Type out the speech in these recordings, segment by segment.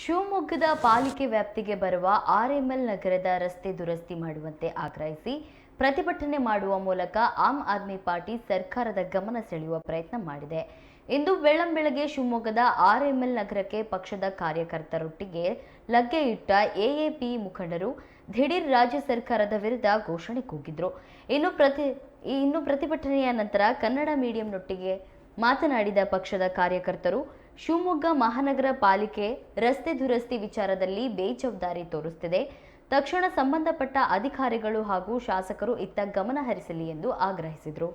ಶಿವಮೊಗ್ಗದ ಪಾಲಿಕೆ ವ್ಯಾಪ್ತಿಗೆ ಬರುವ ಆರ್ಎಂಎಲ್ ನಗರದ ರಸ್ತೆ ದುರಸ್ತಿ ಮಾಡುವಂತೆ ಆಗ್ರಹಿಸಿ ಪ್ರತಿಭಟನೆ ಮಾಡುವ ಮೂಲಕ ಆಮ್ ಆದ್ಮಿ ಪಾರ್ಟಿ ಸರ್ಕಾರದ ಗಮನ ಸೆಳೆಯುವ ಪ್ರಯತ್ನ ಮಾಡಿದೆ. ಇಂದು ಬೆಳ್ಳಂಬೆಳಗ್ಗೆ ಶಿವಮೊಗ್ಗದ ಆರ್ಎಂಎಲ್ ನಗರಕ್ಕೆ ಪಕ್ಷದ ಕಾರ್ಯಕರ್ತರೊಟ್ಟಿಗೆ ಲಗ್ಗೆ ಇಟ್ಟ ಎಎಪಿ ಮುಖಂಡರು ದಿಢೀರ್ ರಾಜ್ಯ ಸರ್ಕಾರದ ವಿರುದ್ಧ ಘೋಷಣೆ ಕೂಗಿದ್ರು. ಇನ್ನು ಪ್ರತಿ, ಇನ್ನು ಪ್ರತಿಭಟನೆಯ ನಂತರ ಕನ್ನಡ ಮೀಡಿಯಂನೊಟ್ಟಿಗೆ ಮಾತನಾಡಿದ ಪಕ್ಷದ ಕಾರ್ಯಕರ್ತರು ಶಿವಮೊಗ್ಗ ಮಹಾನಗರ ಪಾಲಿಕೆ ರಸ್ತೆ ದುರಸ್ತಿ ವಿಚಾರದಲ್ಲಿ ಬೇಜವಾಬ್ದಾರಿ ತೋರಿಸುತ್ತಿದೆ ತಕ್ಷಣ ಸಂಬಂಧಪಟ್ಟ ಅಧಿಕಾರಿಗಳು ಹಾಗೂ ಶಾಸಕರು ಇತ್ತ ಗಮನ ಹರಿಸಲಿ ಎಂದು ಆಗ್ರಹಿಸಿದರು.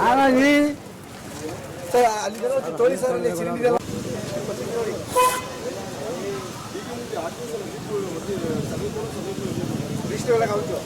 ಹಾಗಾಗಿ ಅಲ್ಲಿ ಸಿಲಿಂಡರ್ ಎಲ್ಲ ದೃಷ್ಟಿ ಒಳಗೆ ಹೌದು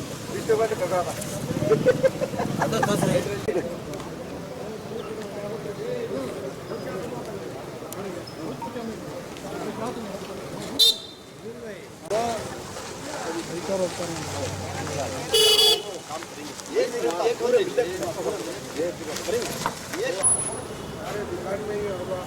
दुकान में ही होगा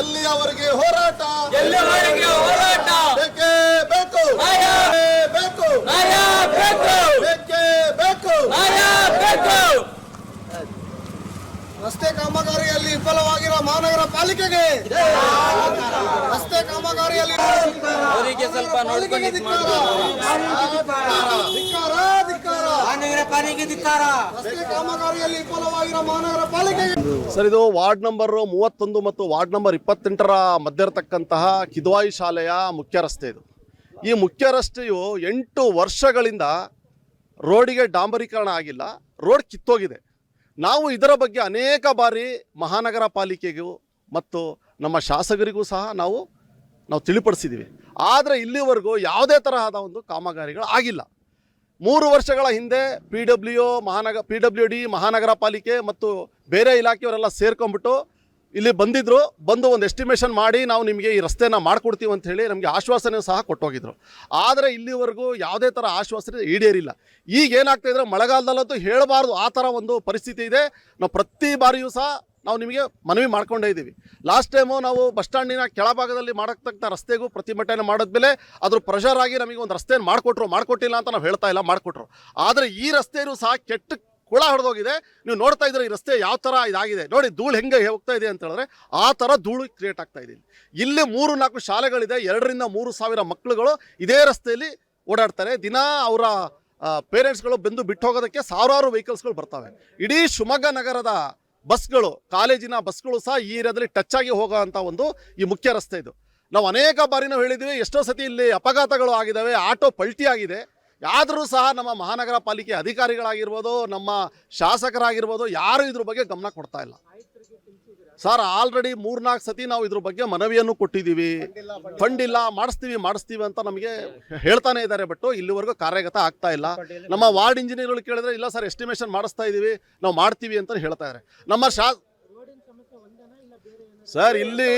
ಎಲ್ಲಿಯವರೆಗೆ ಹೋರಾಟ? ಎಲ್ಲಿಯವರೆಗೆ ಹೋರಾಟ? ಬೇಕೇ ಬೇಕು. ಬೇಕು ಬೇಕು. ಬೇಕೇ. ಬೇಕು ರಸ್ತೆ ಕಾಮಗಾರಿಯಲ್ಲಿ ವಿಫಲವಾಗಿರೋ ಮಹಾನಗರ ಪಾಲಿಕೆಗೆ. ರಸ್ತೆ ಕಾಮಗಾರಿಯಲ್ಲಿ ಅವರಿಗೆ ಸ್ವಲ್ಪ ನೋಡ್ಕೊಂಡು ಮಹಾನಗರ ಪಾಲಿಕೆ ಧಿಕ್ಕಾರ. ರಸ್ತೆ ಕಾಮಗಾರಿಯಲ್ಲಿ ವಿಫಲವಾಗಿರೋ ಮಹಾನಗರ ಪಾಲಿಕೆಗೆ ಸರ್ ಇದು ವಾರ್ಡ್ ನಂಬರ್ ಮೂವತ್ತೊಂದು ಮತ್ತು ವಾರ್ಡ್ ನಂಬರ್ ಇಪ್ಪತ್ತೆಂಟರ ಮಧ್ಯ ಇರತಕ್ಕಂತಹ ಕಿದ್ವಾಯಿ ಶಾಲೆಯ ಮುಖ್ಯ ರಸ್ತೆ ಇದು. ಈ ಮುಖ್ಯ ರಸ್ತೆಯು ಎಂಟು ವರ್ಷಗಳಿಂದ ರೋಡಿಗೆ ಡಾಂಬರೀಕರಣ ಆಗಿಲ್ಲ ರೋಡ್ ಕಿತ್ತೋಗಿದೆ. ನಾವು ಇದರ ಬಗ್ಗೆ ಅನೇಕ ಬಾರಿ ಮಹಾನಗರ ಪಾಲಿಕೆಗೂ ಮತ್ತು ನಮ್ಮ ಶಾಸಕರಿಗೂ ಸಹ ನಾವು ನಾವು ತಿಳಿಪಡಿಸಿದ್ದೀವಿ. ಆದರೆ ಇಲ್ಲಿವರೆಗೂ ಯಾವುದೇ ತರಹದ ಒಂದು ಕಾಮಗಾರಿಗಳು ಆಗಿಲ್ಲ. ಮೂರು ವರ್ಷಗಳ ಹಿಂದೆ ಪಿ ಡಬ್ಲ್ಯೂ ಮಹಾನಗರ ಪಿ ಡಬ್ಲ್ಯೂ ಡಿ ಮಹಾನಗರ ಪಾಲಿಕೆ ಮತ್ತು ಬೇರೆ ಇಲಾಖೆಯವರೆಲ್ಲ ಸೇರ್ಕೊಂಡ್ಬಿಟ್ಟು ಇಲ್ಲಿ ಬಂದಿದ್ರು. ಬಂದು ಒಂದು ಎಸ್ಟಿಮೇಷನ್ ಮಾಡಿ ನಾವು ನಿಮಗೆ ಈ ರಸ್ತೆನ ಮಾಡಿಕೊಡ್ತೀವಿ ಅಂತ ಹೇಳಿ ನಮಗೆ ಆಶ್ವಾಸನೆ ಸಹ ಕೊಟ್ಟೋಗಿದ್ರು. ಆದರೆ ಇಲ್ಲಿವರೆಗೂ ಯಾವುದೇ ಥರ ಆಶ್ವಾಸನೆ ಈಡೇರಿಲ್ಲ. ಈಗ ಏನಾಗ್ತಾ ಇದ್ರೆ ಮಳೆಗಾಲದಲ್ಲಂತೂ ಹೇಳಬಾರ್ದು ಆ ಥರ ಒಂದು ಪರಿಸ್ಥಿತಿ ಇದೆ. ನಾವು ಪ್ರತಿ ಬಾರಿಯೂ ಸಹ ನಾವು ನಿಮಗೆ ಮನವಿ ಮಾಡ್ಕೊಂಡೇ ಇದ್ದೀವಿ. ಲಾಸ್ಟ್ ಟೈಮು ನಾವು ಬಸ್ ಸ್ಟ್ಯಾಂಡಿನ ಕೆಳಭಾಗದಲ್ಲಿ ಮಾಡತಕ್ಕಂಥ ರಸ್ತೆಗೂ ಪ್ರತಿಭಟನೆ ಮಾಡಿದ್ಮೇಲೆ ಅದ್ರ ಪ್ರೆಷರ್ ಆಗಿ ನಮಗೆ ಒಂದು ರಸ್ತೆಯನ್ನು ಮಾಡಿಕೊಟ್ರು, ಮಾಡಿಕೊಟ್ಟಿಲ್ಲ ಅಂತ ನಾವು ಹೇಳ್ತಾ ಇಲ್ಲ, ಮಾಡಿಕೊಟ್ರು. ಆದರೆ ಈ ರಸ್ತೆಯೂ ಸಹ ಕೆಟ್ಟ ಕುಳ ಹೊಡೆದೋಗಿದೆ ನೀವು ನೋಡ್ತಾ ಇದ್ರೆ ಈ ರಸ್ತೆ ಯಾವ ಥರ ಇದಾಗಿದೆ. ನೋಡಿ, ಧೂಳು ಹೆಂಗೆ ಹೋಗ್ತಾ ಇದೆ ಅಂತ ಹೇಳಿದ್ರೆ ಆ ಥರ ಧೂಳು ಕ್ರಿಯೇಟ್ ಆಗ್ತಾ ಇದೆ. ಇಲ್ಲಿ. ಮೂರು ನಾಲ್ಕು ಶಾಲೆಗಳಿದೆ, ಎರಡರಿಂದ ಮೂರು ಸಾವಿರ ಮಕ್ಕಳುಗಳು ಇದೇ ರಸ್ತೆಯಲ್ಲಿ ಓಡಾಡ್ತಾರೆ. ದಿನ ಅವರ ಪೇರೆಂಟ್ಸ್ಗಳು ಬಂದು ಬಿಟ್ಟು ಹೋಗೋದಕ್ಕೆ ಸಾವಿರಾರು ವೆಹಿಕಲ್ಸ್ಗಳು ಬರ್ತವೆ. ಇಡೀ ಶಿವಮೊಗ್ಗ ನಗರದ ಬಸ್ಗಳು, ಕಾಲೇಜಿನ ಬಸ್ಗಳು ಸಹ ಈ ಏರಿಯಾದಲ್ಲಿ ಟಚ್ ಆಗಿ ಹೋಗೋವಂಥ ಒಂದು ಈ ಮುಖ್ಯ ರಸ್ತೆ ಇದು. ನಾವು ಅನೇಕ ಬಾರಿ ನಾವು ಹೇಳಿದ್ದೀವಿ, ಎಷ್ಟೋ ಸತಿ ಇಲ್ಲಿ ಅಪಘಾತಗಳು ಆಗಿದ್ದಾವೆ, ಆಟೋ ಪಲ್ಟಿ ಆಗಿದೆ. ಆದರೂ ಸಹ ನಮ್ಮ ಮಹಾನಗರ ಪಾಲಿಕೆ ಅಧಿಕಾರಿಗಳಾಗಿರ್ಬೋದು, ನಮ್ಮ ಶಾಸಕರಾಗಿರ್ಬೋದು, ಯಾರು ಇದ್ರ ಬಗ್ಗೆ ಗಮನ ಕೊಡ್ತಾ ಇಲ್ಲ. ಸರ್, ಆಲ್ರೆಡಿ ಮೂರ್ನಾಲ್ಕು ಸತಿ ನಾವು ಇದ್ರ ಬಗ್ಗೆ ಮನವಿಯನ್ನು ಕೊಟ್ಟಿದ್ದೀವಿ. ಫಂಡ್ ಇಲ್ಲ, ಮಾಡಿಸ್ತೀವಿ ಮಾಡಿಸ್ತೀವಿ ಅಂತ ನಮಗೆ ಹೇಳ್ತಾನೆ ಇದ್ದಾರೆ ಬಟ್ ಇಲ್ಲಿವರೆಗೂ ಕಾರ್ಯಗತ ಆಗ್ತಾ ಇಲ್ಲ. ನಮ್ಮ ವಾರ್ಡ್ ಇಂಜಿನಿಯರ್ಗಳು ಕೇಳಿದ್ರೆ, ಇಲ್ಲ ಸರ್ ಎಸ್ಟಿಮೇಷನ್ ಮಾಡಿಸ್ತಾ ಇದ್ದೀವಿ ನಾವು ಮಾಡ್ತೀವಿ ಅಂತ ಹೇಳ್ತಾ ಇದ್ದಾರೆ. ನಮ್ಮ ಶಾ ಸರ್, ಇಲ್ಲಿ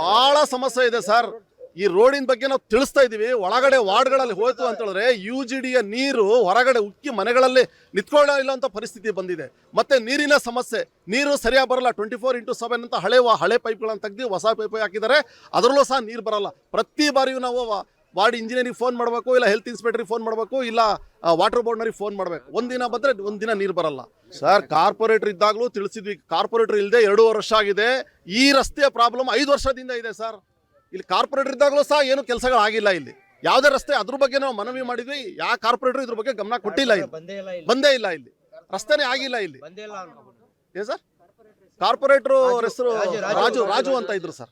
ಬಹಳ ಸಮಸ್ಯೆ ಇದೆ ಸರ್. ಈ ರೋಡಿನ ಬಗ್ಗೆ ನಾವು ತಿಳಿಸ್ತಾ ಇದೀವಿ. ಒಳಗಡೆ ವಾರ್ಡ್ಗಳಲ್ಲಿ ಹೋಯ್ತು ಅಂತ ಹೇಳಿದ್ರೆ ಯು ಜಿ ಡಿಯ ನೀರು ಹೊರಗಡೆ ಉಕ್ಕಿ ಮನೆಗಳಲ್ಲಿ ನಿಂತ್ಕೊಳ್ಳೋ ಅಂತ ಪರಿಸ್ಥಿತಿ ಬಂದಿದೆ. ಮತ್ತೆ ನೀರಿನ ಸಮಸ್ಯೆ. ನೀರು ಸರಿಯಾಗಿ ಬರಲ್ಲ. ಟ್ವೆಂಟಿ ಫೋರ್ ಇಂಟು ಸೆವೆನ್ ಅಂತ ಹಳೆ ಹಳೆ ಪೈಪ್ಗಳನ್ನು ತೆಗೆದು ಹೊಸ ಪೈಪ್ ಹಾಕಿದ್ದಾರೆ. ಅದರಲ್ಲೂ ಸಹ ನೀರು ಬರಲ್ಲ. ಪ್ರತಿ ಬಾರಿಯೂ ನಾವು ವಾರ್ಡ್ ಇಂಜಿನಿಯರಿಗೆ ಫೋನ್ ಮಾಡಬೇಕು, ಇಲ್ಲ ಹೆಲ್ತ್ ಇನ್ಸ್ಪೆಕ್ಟ್ರಿಗೆ ಫೋನ್ ಮಾಡಬೇಕು, ಇಲ್ಲ ವಾಟರ್ ಬೋರ್ಡ್ನರಿಗೆ ಫೋನ್ ಮಾಡಬೇಕು. ಒಂದಿನ ಬಂದರೆ ಒಂದಿನ ನೀರು ಬರಲ್ಲ. ಸರ್, ಕಾರ್ಪೊರೇಟರ್ ಇದ್ದಾಗಲೂ ತಿಳಿಸಿದ್ವಿ. ಕಾರ್ಪೊರೇಟರ್ ಇಲ್ಲದೆ ಎರಡೂವರೆ ವರ್ಷ ಆಗಿದೆ. ಈ ರಸ್ತೆಯ ಪ್ರಾಬ್ಲಮ್ ಐದು ವರ್ಷದಿಂದ ಇದೆ, ಸರ್. ಇಲ್ಲಿ ಕಾರ್ಪೊರೇಟರ್ ಇದ್ದಾಗಲೂ ಸಹ ಏನು ಕೆಲಸಗಳಾಗಿಲ್ಲ ಇಲ್ಲಿ. ಯಾವುದೇ ರಸ್ತೆ ಅದ್ರ ಬಗ್ಗೆ ನಾವು ಮನವಿ ಮಾಡಿದ್ವಿ. ಯಾವ ಕಾರ್ಪೊರೇಟರ್ ಇದ್ರ ಬಗ್ಗೆ ಗಮನ ಕೊಟ್ಟಿಲ್ಲ ಇಲ್ಲಿ. ಬಂದೇ ಇಲ್ಲ ಇಲ್ಲಿ. ರಸ್ತೆನೇ ಆಗಿಲ್ಲ ಇಲ್ಲಿ. ಏನ್ ಸರ್? ಕಾರ್ಪೊರೇಟರ್ ಹೆಸರು ರಾಜು, ರಾಜು. ಅಂತ ಇದ್ರು. ಸರ್.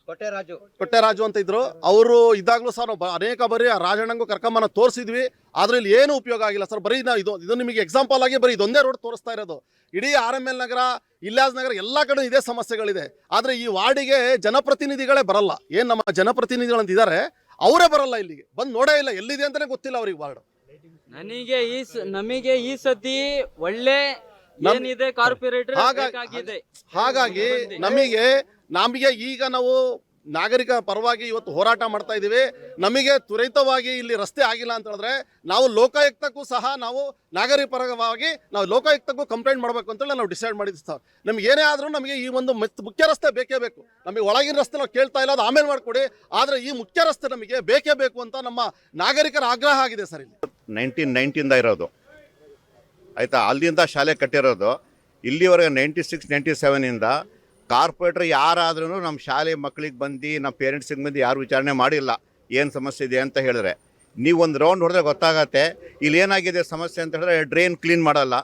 ಕೊಟ್ಟೆ ರಾಜು. ಅಂತ ಇದ್ರು. ಅವರು ಇದ್ದಾಗಲೂ ಸರ್ ನಾವು ಅನೇಕ ಬಾರಿ ರಾಜಣ್ಣಂಗು ರಾಜಣ್ಣಂಗೂ ಕರ್ಕೊಂಬನ ತೋರಿಸಿದ್ವಿ. ಆದ್ರೆ ಇಲ್ಲಿ ಏನು ಉಪಯೋಗ ಆಗಿಲ್ಲ ಸರ್. ಬರೀ ನಾವು ಇದು ಇದು ನಿಮಗೆ ಎಕ್ಸಾಂಪಲ್ ಆಗಿ ಬರೀ ಇದೊಂದೇ ರೋಡ್ ತೋರಿಸ್ತಾ ಇರೋದು. ಇಡೀ R M L Nagar Ilyas Nagar ಎಲ್ಲ ಕಡೆ ಇದೇ ಸಮಸ್ಯೆಗಳಿದೆ. ಆದ್ರೆ ಈ ವಾರ್ಡಿಗೆ ಜನಪ್ರತಿನಿಧಿಗಳೇ ಬರಲ್ಲ. ಏನ್ ನಮ್ಮ ಜನಪ್ರತಿನಿಧಿಗಳಂತ ಇದ್ದಾರೆ ಅವರೇ ಬರಲ್ಲ ಇಲ್ಲಿಗೆ. ಬಂದು ನೋಡೇ ಇಲ್ಲ ಎಲ್ಲಿದೆ ಅಂತಾನೆ ಗೊತ್ತಿಲ್ಲ ಅವ್ರಿಗೆ ವಾರ್ಡ್. ನನಗೆ ಈ ನಮಗೆ ಈ ಸತಿ ಒಳ್ಳೆ ಏನಿದೆ ಕಾರ್ಪೊರೇಟರ್ ಹಾಗಾಗಿ- ಹಾಗಾಗಿ ನಮಗೆ ನಮಗೆ ಈಗ ನಾವು ನಾಗರಿಕ ಪರವಾಗಿ ಇವತ್ತು ಹೋರಾಟ ಮಾಡ್ತಾ ಇದ್ದೀವಿ. ನಮಗೆ ತ್ವರಿತವಾಗಿ ಇಲ್ಲಿ ರಸ್ತೆ ಆಗಿಲ್ಲ ಅಂತ ಹೇಳಿದ್ರೆ ನಾವು ಲೋಕಾಯುಕ್ತಕ್ಕೂ ಸಹ ನಾವು ನಾಗರಿಕ ಪರವಾಗಿ ನಾವು ಲೋಕಾಯುಕ್ತಕ್ಕೂ ಕಂಪ್ಲೇಂಟ್ ಮಾಡಬೇಕು ಅಂತೇಳಿ ನಾವು ಡಿಸೈಡ್ ಮಾಡಿದ್ವಿ ಸರ್. ನಮ್ಗೆ ಏನೇ ಆದರೂ ನಮಗೆ ಈ ಒಂದು ಮುಖ್ಯ ರಸ್ತೆ ಬೇಕೇ ಬೇಕು. ನಮಗೆ ಒಳಗಿನ ರಸ್ತೆ ನಾವು ಕೇಳ್ತಾ ಇಲ್ಲ ಅದು ಆಮೇಲೆ ಮಾಡಿಕೊಡಿ. ಆದರೆ ಈ ಮುಖ್ಯ ರಸ್ತೆ ನಮಗೆ ಬೇಕೇ ಬೇಕು ಅಂತ ನಮ್ಮ ನಾಗರಿಕರ ಆಗ್ರಹ ಆಗಿದೆ ಸರ್ ಇಲ್ಲಿ. ನೈನ್ಟೀನ್ ನೈನ್ಟಿಂದ ಇರೋದು. ಆಯಿತಾ? ಅಲ್ಲಿಂದ ಶಾಲೆ ಕಟ್ಟಿರೋದು. ಇಲ್ಲಿವರೆಗೆ ನೈಂಟಿ ಸಿಕ್ಸ್ ನೈಂಟಿ ಸೆವೆನಿಂದ ಕಾರ್ಪೊರೇಟ್ರ್ ಯಾರಾದ್ರೂ ನಮ್ಮ ಶಾಲೆ ಮಕ್ಕಳಿಗೆ ಬಂದು, ನಮ್ಮ ಪೇರೆಂಟ್ಸಿಗೆ ಬಂದು ಯಾರು ವಿಚಾರಣೆ ಮಾಡಿಲ್ಲ. ಏನು ಸಮಸ್ಯೆ ಇದೆ ಅಂತ ಹೇಳಿದ್ರೆ, ನೀವು ಒಂದು ರೌಂಡ್ ಹೊಡೆದ್ರೆ ಗೊತ್ತಾಗತ್ತೆ, ಇಲ್ಲಿ ಏನಾಗಿದೆ ಸಮಸ್ಯೆ ಅಂತ ಹೇಳಿದ್ರೆ ಡ್ರೈನ್ ಕ್ಲೀನ್ ಮಾಡಲ್ಲ.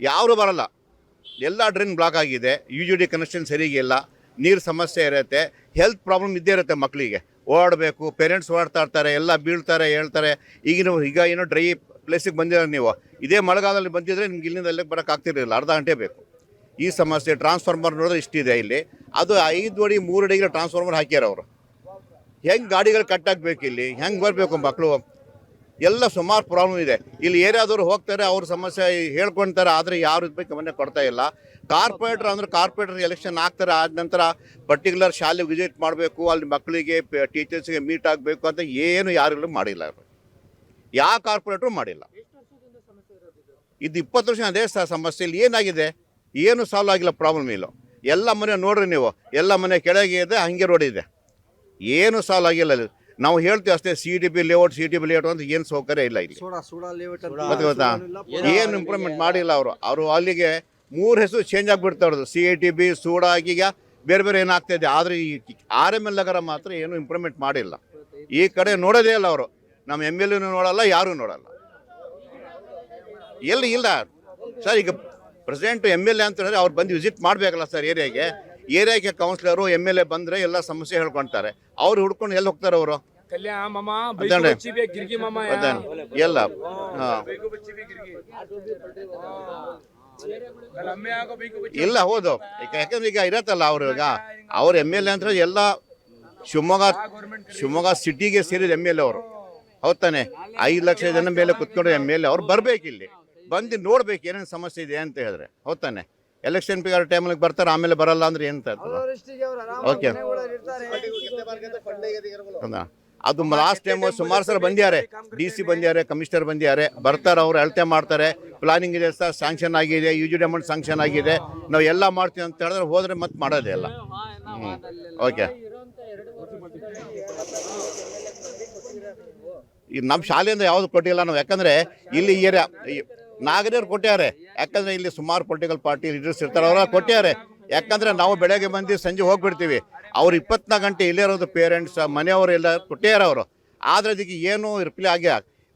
ಯಾರು ಬರಲ್ಲ. ಎಲ್ಲ ಡ್ರೈನ್ ಬ್ಲಾಕ್ ಆಗಿದೆ ಯು ಜಿ ಡಿ ಕನೆಕ್ಷನ್ ಸರಿಗಿಲ್ಲ ನೀರು ಸಮಸ್ಯೆ ಇರುತ್ತೆ ಹೆಲ್ತ್ ಪ್ರಾಬ್ಲಮ್ ಇದ್ದೇ ಇರುತ್ತೆ ಮಕ್ಕಳಿಗೆ ಓಡಬೇಕು ಪೇರೆಂಟ್ಸ್ ಓಡ್ತಾ ಇರ್ತಾರೆ, ಎಲ್ಲ ಬೀಳ್ತಾರೆ, ಹೇಳ್ತಾರೆ. ಈಗಿನ, ಈಗ ಏನೋ ಡ್ರೈ ಪ್ಲೇಸಿಗೆ ಬಂದಿರೋ ನೀವು. ಇದೇ ಮಳೆಗಾಲದಲ್ಲಿ ಬಂದಿದ್ರೆ ನಿಮ್ಗೆ ಇಲ್ಲಿಂದ ಅಲ್ಲಿಗೆ ಬರೋಕ್ಕಾಗ್ತಿರಲಿಲ್ಲ ಅರ್ಧ ಗಂಟೆ ಬೇಕು. ಈ ಸಮಸ್ಯೆ ಟ್ರಾನ್ಸ್ಫಾರ್ಮರ್ ನೋಡಿದ್ರೆ ಇಷ್ಟಿದೆ ಇಲ್ಲಿ. ಅದು ಐದು ಅಡಿ ಮೂರು ಅಡಿಗೆ ಟ್ರಾನ್ಸ್ಫಾರ್ಮರ್ ಹಾಕ್ಯಾರ ಅವರು. ಹೆಂಗೆ ಗಾಡಿಗಳು ಕಟ್ಟಾಗಬೇಕು ಇಲ್ಲಿ? ಹೆಂಗೆ ಬರಬೇಕು ಮಕ್ಕಳು ಎಲ್ಲ ಸುಮಾರು ಪ್ರಾಬ್ಲಮ್ ಇದೆ. ಇಲ್ಲಿ ಏರಿಯಾದವ್ರು ಹೋಗ್ತಾರೆ ಅವ್ರ ಸಮಸ್ಯೆ ಹೇಳ್ಕೊಳ್ತಾರೆ ಆದರೆ ಯಾರು ಇದ್ರ ಬಗ್ಗೆ ಗಮನ ಕೊಡ್ತಾ ಇಲ್ಲ. ಕಾರ್ಪೊರೇಟರ್ ಅಂದ್ರೆ ಕಾರ್ಪೊರೇಟರ್ ಎಲೆಕ್ಷನ್ ಆಗ್ತಾರೆ ಆದ ನಂತರ ಪರ್ಟಿಕ್ಯುಲರ್ ಶಾಲೆ ವಿಸಿಟ್ ಮಾಡಬೇಕು ಅಲ್ಲಿ ಮಕ್ಕಳಿಗೆ ಟೀಚರ್ಸ್ಗೆ ಮೀಟ್ ಆಗಬೇಕು ಅಂತ ಏನು ಯಾರಿಗೂ ಮಾಡಿಲ್ಲ ಅವರು. ಯಾವ ಕಾರ್ಪೊರೇಟ್ರು ಮಾಡಿಲ್ಲ. ಇದು? ಇಪ್ಪತ್ತು ವರ್ಷ ಅದೇ ಸಮಸ್ಯೆ. ಇಲ್ಲಿ ಏನಾಗಿದೆ? ಏನು ಸಾಲ್ವ್ ಆಗಿಲ್ಲ ಪ್ರಾಬ್ಲಮ್ ಇಲ್ಲ. ಎಲ್ಲ ಮನೆ ನೋಡ್ರಿ ನೀವು ಎಲ್ಲ ಮನೆ ಕೆಳಗೆ ಇದೆ ಹಂಗೆ ರೋಡ್ ಇದೆ. ಏನು ಸಾಲ್ವ್ ಆಗಿಲ್ಲ ಅಲ್ಲಿ. ನಾವು ಹೇಳ್ತೀವಿ ಅಷ್ಟೇ C D B layout C T B layout ಅಂತ ಏನು ಸೌಕರ್ಯ ಇಲ್ಲ ಇಲ್ಲಿ. ಮತ್ತೆ ಗೊತ್ತಾ? ಏನು ಇಂಪ್ರೂವ್ಮೆಂಟ್ ಮಾಡಿಲ್ಲ ಅವರು. ಅವರು ಅಲ್ಲಿಗೆ ಮೂರು ಹೆಸರು ಚೇಂಜ್ ಆಗಿಬಿಡ್ತಾ ಇರೋದು. C I T B SUDA ಈಗ ಬೇರೆ ಬೇರೆ ಏನಾಗ್ತಾ ಇದೆ. ಆದರೆ ಈ ಆರ್ ಎಂ ಎಲ್ ನಗರ ಮಾತ್ರ ಏನು ಇಂಪ್ರೂವ್ಮೆಂಟ್ ಮಾಡಿಲ್ಲ. ಈ ಕಡೆ ನೋಡೋದೇ ಇಲ್ಲ ಅವರು. ನಮ್ಮ ಎಂ ಎಲ್ ಎನೂ ನೋಡಲ್ಲ ಯಾರೂ ನೋಡಲ್ಲ. ಎಲ್ಲಿ ಇಲ್ಲ? ಸರ್ ಈಗ ಪ್ರೆಸಿಡೆಂಟ್ ಎಂ ಎಲ್ ಎ ಅಂತ ಹೇಳಿದ್ರೆ ಅವ್ರು ಬಂದು ವಿಸಿಟ್ ಮಾಡಬೇಕಲ್ಲ ಸರ್ ಏರಿಯಾಗೆ. ಏರಿಯಾಗೆ ಕೌನ್ಸಿಲರು ಎಂ ಎಲ್ ಎ ಬಂದರೆ ಎಲ್ಲ ಸಮಸ್ಯೆ ಹೇಳ್ಕೊಂತಾರೆ. ಅವ್ರು ಹುಡ್ಕೊಂಡು ಎಲ್ಲಿ ಹೋಗ್ತಾರೆ ಅವರು? ಎಲ್ಲ. ಇಲ್ಲ ಹೌದು. ಈಗ ಯಾಕಂದ್ರೆ ಈಗ ಇರತ್ತಲ್ಲ ಅವ್ರು ಈಗ. ಅವ್ರ ಎಂ ಎಲ್ ಎ ಅಂದ್ರೆ ಎಲ್ಲ ಶಿವಮೊಗ್ಗ ಶಿವಮೊಗ್ಗ ಸಿಟಿಗೆ ಸೇರಿದ ಎಂ ಎಲ್ ಎ ಅವರು. ಹೌದ್ ತಾನೆ? ಐದು ಲಕ್ಷ ಜನ ಮೇಲೆ ಕುತ್ಕೊಂಡು ಎಂ ಎಲ್ ಎ ಅವ್ರು ಬರ್ಬೇಕು ಇಲ್ಲಿ ಬಂದು ನೋಡ್ಬೇಕು ಏನೇನು ಸಮಸ್ಯೆ ಇದೆ ಅಂತ ಹೇಳಿದ್ರೆ. ಹೋಗ್ತಾನೆ. ತಾನೆ ಎಲೆಕ್ಷನ್ ಪಿಗಾರ ಟೈಮಲ್ಲಿ ಬರ್ತಾರೆ ಆಮೇಲೆ ಬರಲ್ಲ ಅಂದ್ರೆ ಎಂತ ಓಕೆ ಹೌದಾ? ಅದು ಲಾಸ್ಟ್ ಟೈಮ್ ಸುಮಾರು ಸಲ ಬಂದ್ಯಾರೆ ಡಿ ಸಿ ಬಂದ್ಯಾರೆ ಕಮಿಷನರ್ ಬಂದ್ಯಾರೆ ಬರ್ತಾರೆ ಅವ್ರು ಅಳತೆ ಮಾಡ್ತಾರೆ. ಪ್ಲಾನಿಂಗ್ ಇದೆ ಸರ್ ಸ್ಯಾಂಕ್ಷನ್ ಆಗಿದೆ U G D amount sanction ಆಗಿದೆ. ನಾವು ಎಲ್ಲ ಮಾಡ್ತೀವಿ ಅಂತ ಹೇಳಿದ್ರೆ ಹೋದ್ರೆ ಮತ್ತೆ ಮಾಡೋದೇ ಇಲ್ಲ. ಓಕೆ ಈಗ ನಮ್ಮ ಶಾಲೆಯಿಂದ ಯಾವುದು ಕೊಟ್ಟಿಲ್ಲ ನಾವು. ಯಾಕಂದ್ರೆ ಇಲ್ಲಿ ಏರಿಯಾ ನಾಗರಿಕರು ಕೊಟ್ಟಿದ್ದಾರೆ ಯಾಕಂದ್ರೆ ಇಲ್ಲಿ ಸುಮಾರು ಪೊಲಿಟಿಕಲ್ ಪಾರ್ಟಿ ಲೀಡರ್ಸ್ ಇರ್ತಾರೆ ಅವರ ಕೊಟ್ಟಾರೆ ಯಾಕಂದ್ರೆ ನಾವು ಬೆಳಗ್ಗೆ ಬಂದು ಸಂಜೆ ಹೋಗ್ಬಿಡ್ತೀವಿ. ಅವ್ರು ಇಪ್ಪತ್ನಾಲ್ಕು ಗಂಟೆ ಇಲ್ಲೇ ಇರೋದು ಪೇರೆಂಟ್ಸ್ ಮನೆಯವರು ಎಲ್ಲ ಕೊಟ್ಟಿದ್ದಾರೆ ಅವರು. ಆದರೆ ಅದಕ್ಕೆ ಏನು ರಿಪ್ಲೈ ಆಗಿ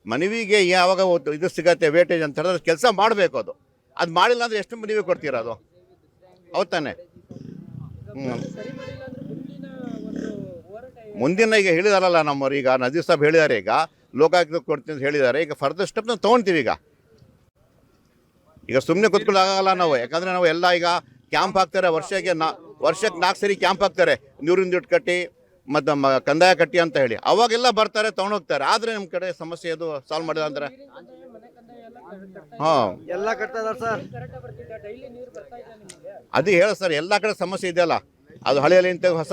ಮನವಿಗೆ ಯಾವಾಗ ಇದು ಸಿಗತ್ತೆ ವೇಟೇಜ್ ಅಂತ ಹೇಳಿದ್ರೆ ಕೆಲಸ ಮಾಡಬೇಕು ಅದು. ಅದು ಮಾಡಿಲ್ಲ ಅಂದ್ರೆ ಎಷ್ಟು ಮನವಿ ಕೊಡ್ತೀರ ಅದು? ಹೌದು ತಾನೆ. ಮುಂದಿನ ಈಗ ಹೇಳಿದಾರಲ್ಲ ನಮ್ಮವ್ರು ಈಗ ನದೀರ್ ಸಾಬ್ ಹೇಳಿದ್ದಾರೆ ಈಗ. ಲೋಕಾಯುಕ್ತ ಕೊಡ್ತೀನಿ ಅಂತ ಹೇಳಿದ್ದಾರೆ ಈಗ ಫರ್ದರ್ ಸ್ಟೆಪ್ ನಾವು ತೊಗೊಳ್ತೀವಿ ಈಗ. ಈಗ ಸುಮ್ಮನೆ ಕೂತ್ಕೊಳ್ಳೋಕ್ಕಾಗಲ್ಲ ನಾವು. ಯಾಕಂದ್ರೆ ನಾವು ಎಲ್ಲ ಈಗ ಕ್ಯಾಂಪ್ ಹಾಕ್ತಾರೆ ವರ್ಷಕ್ಕೆ ನಾ ವರ್ಷಕ್ಕೆ ನಾಲ್ಕು ಸರಿ ಕ್ಯಾಂಪ್ ಹಾಕ್ತಾರೆ. ನೀರಿನ ದುಡ್ಡು ಕಟ್ಟಿ ಮತ್ತು ಕಂದಾಯ ಕಟ್ಟಿ ಅಂತ ಹೇಳಿ. ಅವಾಗೆಲ್ಲ ಬರ್ತಾರೆ ತೊಗೊಂಡೋಗ್ತಾರೆ ಆದರೆ ನಮ್ಮ ಕಡೆ ಸಮಸ್ಯೆ ಅದು ಸಾಲ್ವ್ ಮಾಡಿದ ಅಂದ್ರೆ ಹಾಂ. ಎಲ್ಲ ಸರ್. ಅದು ಹೇಳ ಸರ್ ಎಲ್ಲ ಕಡೆ ಸಮಸ್ಯೆ ಇದೆಯಲ್ಲ. ಅದು ಹಳೆಯಲ್ಲಿ ಹೊಸ